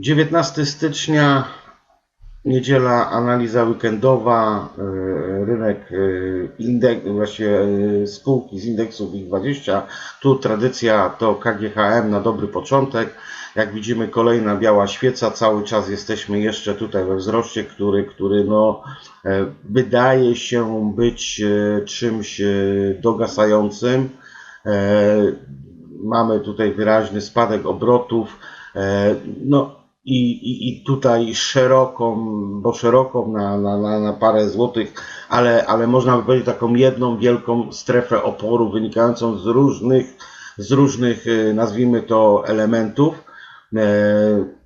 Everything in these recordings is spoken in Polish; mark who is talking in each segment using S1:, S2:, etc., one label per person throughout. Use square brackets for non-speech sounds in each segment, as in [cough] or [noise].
S1: 19 stycznia, niedziela, analiza weekendowa, e, rynek e, indeks, właśnie e, spółki z indeksów WIG20. Tu tradycja to KGHM na dobry początek. Jak widzimy kolejna biała świeca, cały czas jesteśmy jeszcze tutaj we wzroście, który, który no, wydaje się być czymś dogasającym. Mamy tutaj wyraźny spadek obrotów. No i, i, i tutaj szeroką, bo szeroką na, na, na, na parę złotych, ale, ale można by powiedzieć taką jedną wielką strefę oporu wynikającą z różnych, z różnych e, nazwijmy to elementów. E,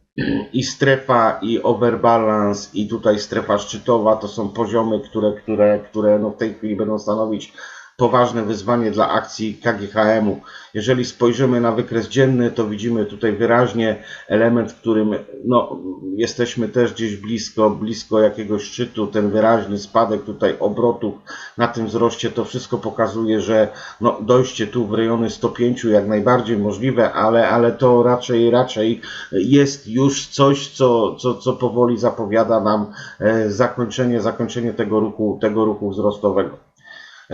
S1: I strefa, i overbalance, i tutaj strefa szczytowa to są poziomy, które, które, które no w tej chwili będą stanowić poważne wyzwanie dla akcji KGHM-u. Jeżeli spojrzymy na wykres dzienny, to widzimy tutaj wyraźnie element, w którym no, jesteśmy też gdzieś blisko, blisko jakiegoś szczytu, ten wyraźny spadek tutaj obrotów na tym wzroście, to wszystko pokazuje, że no, dojście tu w rejony 105 jak najbardziej możliwe, ale, ale to raczej, raczej jest już coś, co, co, co powoli zapowiada nam e, zakończenie, zakończenie tego ruchu, tego ruchu wzrostowego.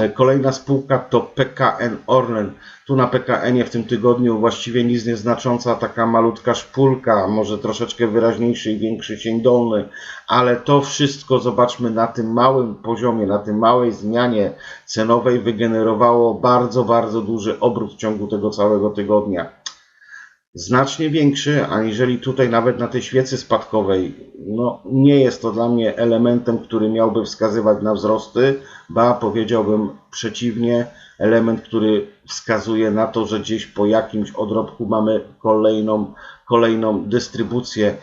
S1: E, Kolejna spółka to PKN Orlen. Tu na PKN w tym tygodniu właściwie nic nieznacząca, taka malutka szpulka, może troszeczkę wyraźniejszy i większy cień dolny, ale to wszystko zobaczmy na tym małym poziomie, na tym małej zmianie cenowej wygenerowało bardzo, bardzo duży obrót w ciągu tego całego tygodnia znacznie większy, aniżeli tutaj nawet na tej świecy spadkowej. No, nie jest to dla mnie elementem, który miałby wskazywać na wzrosty, ba powiedziałbym przeciwnie, element, który wskazuje na to, że gdzieś po jakimś odrobku mamy kolejną, kolejną dystrybucję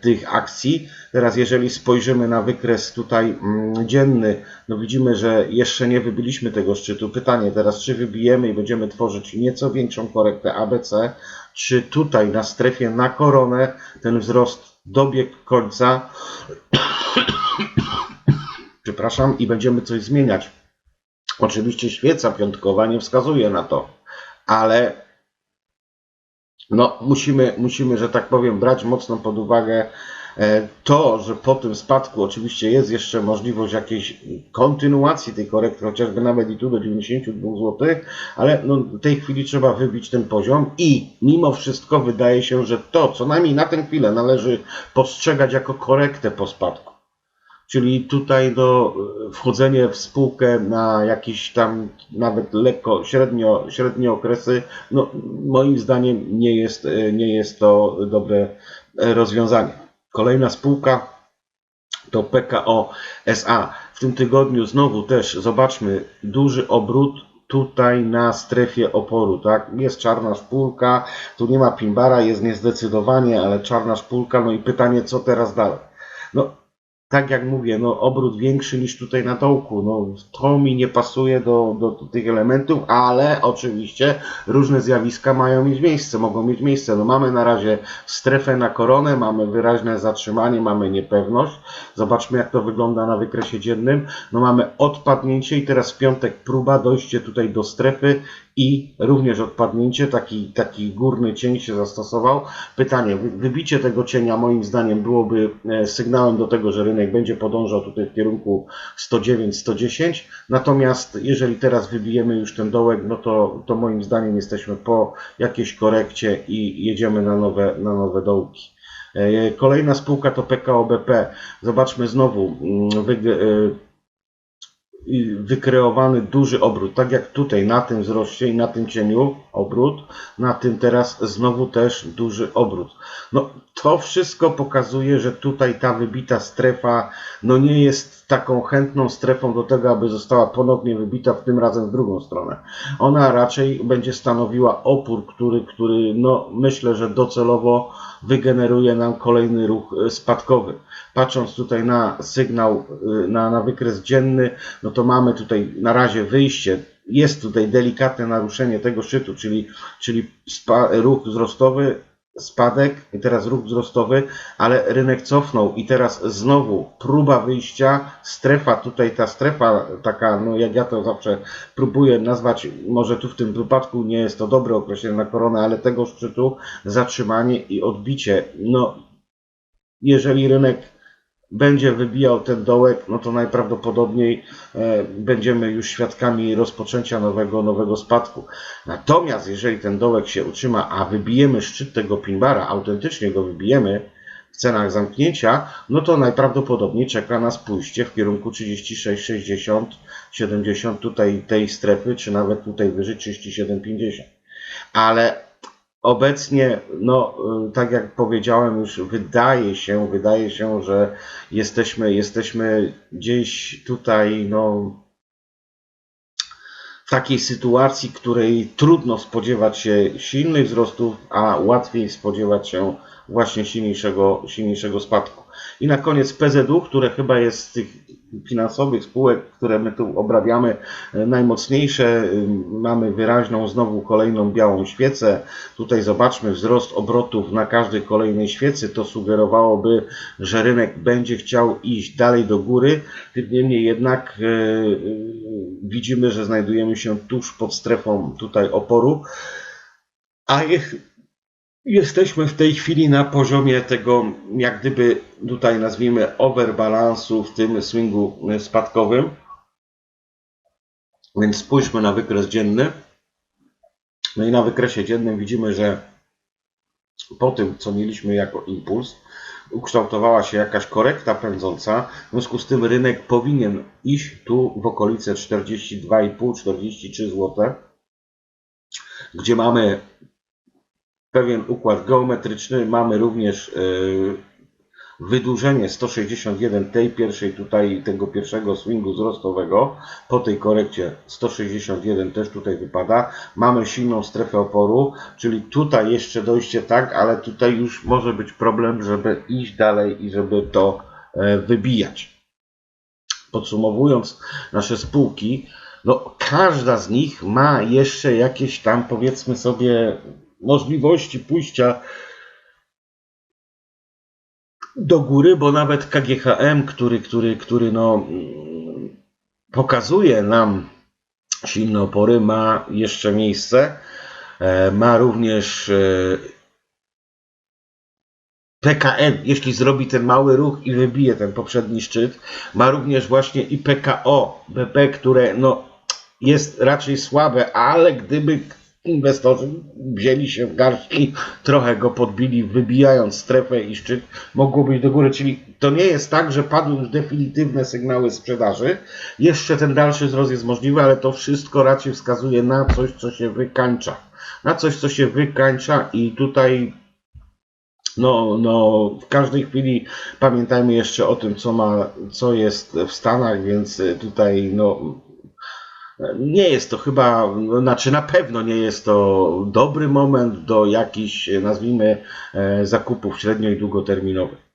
S1: tych akcji. Teraz jeżeli spojrzymy na wykres tutaj mm, dzienny, no widzimy, że jeszcze nie wybiliśmy tego szczytu. Pytanie teraz, czy wybijemy i będziemy tworzyć nieco większą korektę ABC, czy tutaj na strefie na koronę ten wzrost dobiegł końca, [coughs] przepraszam, i będziemy coś zmieniać. Oczywiście świeca piątkowa nie wskazuje na to, ale no, musimy, musimy, że tak powiem, brać mocno pod uwagę e, to, że po tym spadku oczywiście jest jeszcze możliwość jakiejś kontynuacji tej korekty, chociażby nawet i tu do 92 zł, ale no, w tej chwili trzeba wybić ten poziom i mimo wszystko wydaje się, że to co najmniej na tę chwilę należy postrzegać jako korektę po spadku. Czyli tutaj no, wchodzenie w spółkę na jakieś tam nawet lekko, średnio, średnie okresy, no, moim zdaniem nie jest, e, nie jest to dobre e, rozwiązanie. Kolejna spółka to PKO SA. W tym tygodniu znowu też zobaczmy duży obrót tutaj na strefie oporu, tak? Jest czarna szpulka, tu nie ma pimbara, jest niezdecydowanie, ale czarna szpulka, no i pytanie, co teraz dalej? No, tak jak mówię, no obrót większy niż tutaj na dołku, no to mi nie pasuje do, do, do tych elementów, ale oczywiście różne zjawiska mają mieć miejsce, mogą mieć miejsce. No mamy na razie strefę na koronę, mamy wyraźne zatrzymanie, mamy niepewność. Zobaczmy jak to wygląda na wykresie dziennym. No mamy odpadnięcie i teraz w piątek próba dojście tutaj do strefy i również odpadnięcie, taki, taki górny cień się zastosował. Pytanie, wy- wybicie tego cienia moim zdaniem byłoby e, sygnałem do tego, że rynek będzie podążał tutaj w kierunku 109-110, natomiast jeżeli teraz wybijemy już ten dołek, no to, to moim zdaniem jesteśmy po jakiejś korekcie i jedziemy na nowe, na nowe dołki. E, Kolejna spółka to PKO BP. Zobaczmy znowu, mm, e, wykreowany duży obrót, tak jak tutaj na tym wzroście i na tym cieniu obrót, na tym teraz znowu też duży obrót. No to wszystko pokazuje, że tutaj ta wybita strefa no nie jest taką chętną strefą do tego, aby została ponownie wybita, w tym razem w drugą stronę. Ona raczej będzie stanowiła opór, który, który no myślę, że docelowo wygeneruje nam kolejny ruch e, spadkowy. Patrząc tutaj na sygnał, e, na, na wykres dzienny, no to mamy tutaj na razie wyjście. Jest tutaj delikatne naruszenie tego szczytu, czyli, czyli ruch wzrostowy spadek i teraz ruch wzrostowy, ale rynek cofnął i teraz znowu próba wyjścia, strefa, tutaj ta strefa taka, no jak ja to zawsze próbuję nazwać, może tu w tym wypadku nie jest to dobre określenie na koronę, ale tego szczytu, zatrzymanie i odbicie. No, jeżeli rynek będzie wybijał ten dołek, no to najprawdopodobniej e, będziemy już świadkami rozpoczęcia nowego, nowego spadku. Natomiast jeżeli ten dołek się utrzyma, a wybijemy szczyt tego pinbara, autentycznie go wybijemy w cenach zamknięcia, no to najprawdopodobniej czeka nas pójście w kierunku 36, 60, 70 tutaj tej strefy, czy nawet tutaj wyżej 37, 50. Ale obecnie, no y, tak jak powiedziałem już, wydaje się, wydaje się, że jesteśmy, jesteśmy gdzieś tutaj, no w takiej sytuacji, której trudno spodziewać się silnych wzrostów, a łatwiej spodziewać się właśnie silniejszego, silniejszego spadku. I na koniec PZU, które chyba jest z tych finansowych spółek, które my tu obrabiamy, e, najmocniejsze. Y, Mamy wyraźną znowu kolejną białą świecę. Tutaj zobaczmy wzrost obrotów na każdej kolejnej świecy. To sugerowałoby, że rynek będzie chciał iść dalej do góry. Tym niemniej jednak e, e, widzimy, że znajdujemy się tuż pod strefą tutaj oporu. A jesteśmy w tej chwili na poziomie tego, jak gdyby tutaj nazwijmy overbalansu w tym swingu spadkowym. Więc spójrzmy na wykres dzienny. No i na wykresie dziennym widzimy, że po tym, co mieliśmy jako impuls, ukształtowała się jakaś korekta pędząca. W związku z tym rynek powinien iść tu w okolice 42,5-43 zł, gdzie mamy pewien układ geometryczny. Mamy również yy, wydłużenie 161 tej pierwszej tutaj, tego pierwszego swingu wzrostowego. Po tej korekcie 161 też tutaj wypada. Mamy silną strefę oporu, czyli tutaj jeszcze dojście tak, ale tutaj już może być problem, żeby iść dalej i żeby to e, wybijać. Podsumowując nasze spółki, no każda z nich ma jeszcze jakieś tam powiedzmy sobie możliwości pójścia do góry, bo nawet KGHM, który, który, który no, pokazuje nam silne opory, ma jeszcze miejsce. E, Ma również e, PKN, jeśli zrobi ten mały ruch i wybije ten poprzedni szczyt, ma również właśnie i PKO, BP, które no, jest raczej słabe, ale gdyby inwestorzy wzięli się w garści, trochę go podbili, wybijając strefę i szczyt, mogło być do góry. Czyli to nie jest tak, że padły już definitywne sygnały sprzedaży. Jeszcze ten dalszy wzrost jest możliwy, ale to wszystko raczej wskazuje na coś, co się wykańcza. Na coś, co się wykańcza i tutaj no, no, w każdej chwili pamiętajmy jeszcze o tym, co ma, co jest w Stanach, więc tutaj no, nie jest to chyba, no, znaczy na pewno nie jest to dobry moment do jakichś, nazwijmy, e, zakupów średnio i długoterminowych.